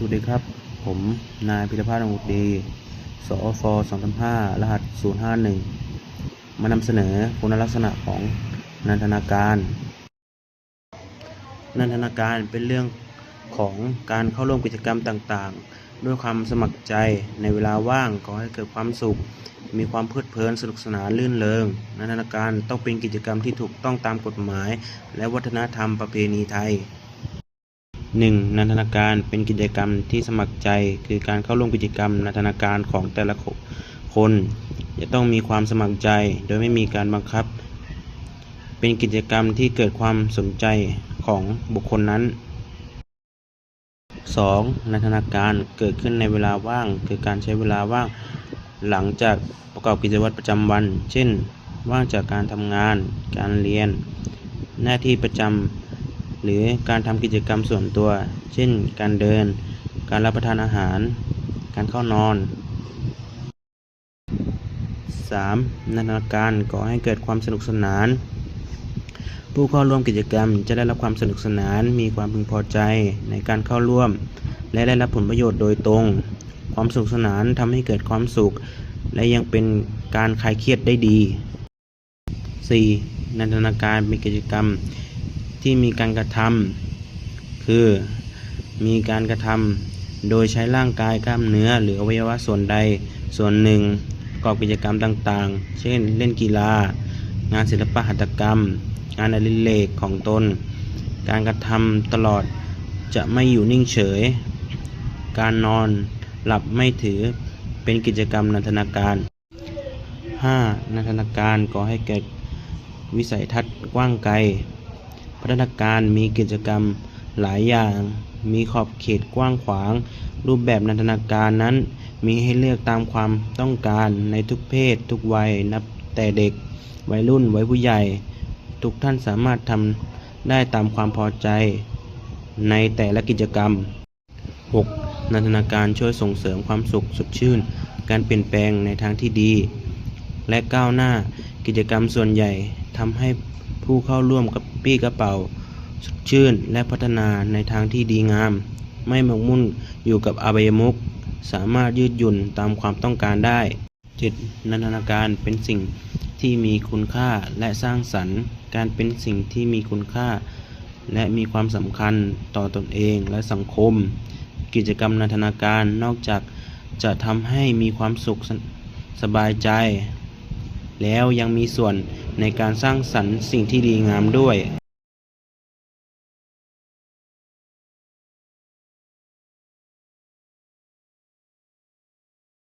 สวัสดีครับ ผมนายพิรพัฒน์องุดีสอฟ235รหัส 051 มานำเสนอคุณลักษณะของนันทนาการ นันทนาการเป็นเรื่องของการเข้าร่วมกิจกรรมต่างๆ ด้วยความสมัครใจในเวลาว่างก่อให้เกิดความสุข มีความเพลิดเพลินสนุกสนานลื่นเริง นันทนาการต้องเป็นกิจกรรมที่ถูกต้องตามกฎหมาย และวัฒนธรรมประเพณีไทย 1. นันทนาการเป็นกิจกรรมที่สมัครใจ คือการเข้าร่วมกิจกรรมนันทนาการของแต่ละคน จะต้องมีความสมัครใจ โดยไม่มีการบังคับ เป็นกิจกรรมที่เกิดความสนใจของบุคคลนั้น 2. นันทนาการเกิดขึ้นในเวลาว่าง คือการใช้เวลาว่างหลังจากประกอบกิจวัตรประจำวัน เช่น ว่างจากการทำงาน การเรียน หน้าที่ประจำ หรือการทำกิจกรรมส่วนตัว เช่น การเดิน การรับประทานอาหาร การเข้านอน 3. นันทนาการก่อให้เกิดความสนุกสนาน ผู้เข้าร่วมกิจกรรมจะได้รับความสนุกสนาน มีความพึงพอใจในการเข้าร่วม และได้รับผลประโยชน์โดยตรง ความสนุกสนานทำให้เกิดความสุข และยังเป็นการคลายเครียดได้ดี 4. นันทนาการเป็นกิจกรรม ที่มีการกระทำคือมีการกระทำโดยใช้ร่างกายกล้ามเนื้อ หรืออวัยวะส่วนใดส่วนหนึ่งประกอบกิจกรรมต่างๆ เช่น เล่นกีฬา งานศิลปะหัตถกรรม งานอดิเรกของตน การกระทำตลอดจะไม่อยู่นิ่งเฉย การนอนหลับไม่ถือเป็นกิจกรรมนันทนาการ 5. นันทนาการก่อให้เกิดวิสัยทัศน์กว้างไกล พัฒนาการมีกิจกรรมหลายอย่าง มีขอบเขตกว้างขวาง รูปแบบนันทนาการนั้น มีให้เลือกตามความต้องการในทุกเพศ ทุกวัยนับแต่เด็ก วัยรุ่นวัยผู้ใหญ่ ทุกท่านสามารถทำได้ตามความพอใจ ในแต่ละกิจกรรม 6. นันทนาการช่วยส่งเสริมความสุขสดชื่น การเปลี่ยนแปลงในทางที่ดี และก้าวหน้ากิจกรรมส่วนใหญ่ทำให้ ผู้เข้าร่วมกับปี้กระเป๋าสดชื่นและพัฒนาในทางที่ดีงาม ไม่หมกมุ่นอยู่กับอบายมุขสามารถยืดหยุ่นตามความต้องการได้ 7. นันทนาการเป็นสิ่งที่มีคุณค่าและสร้างสรรค์ การเป็นสิ่งที่มีคุณค่า และมีความสำคัญต่อตนเองและสังคม กิจกรรมนันทนาการนอกจากจะทำให้มีความสุขสสบายใจ แล้วยังมีส่วนในการสร้างสรรค์สิ่งที่ดีงามด้วย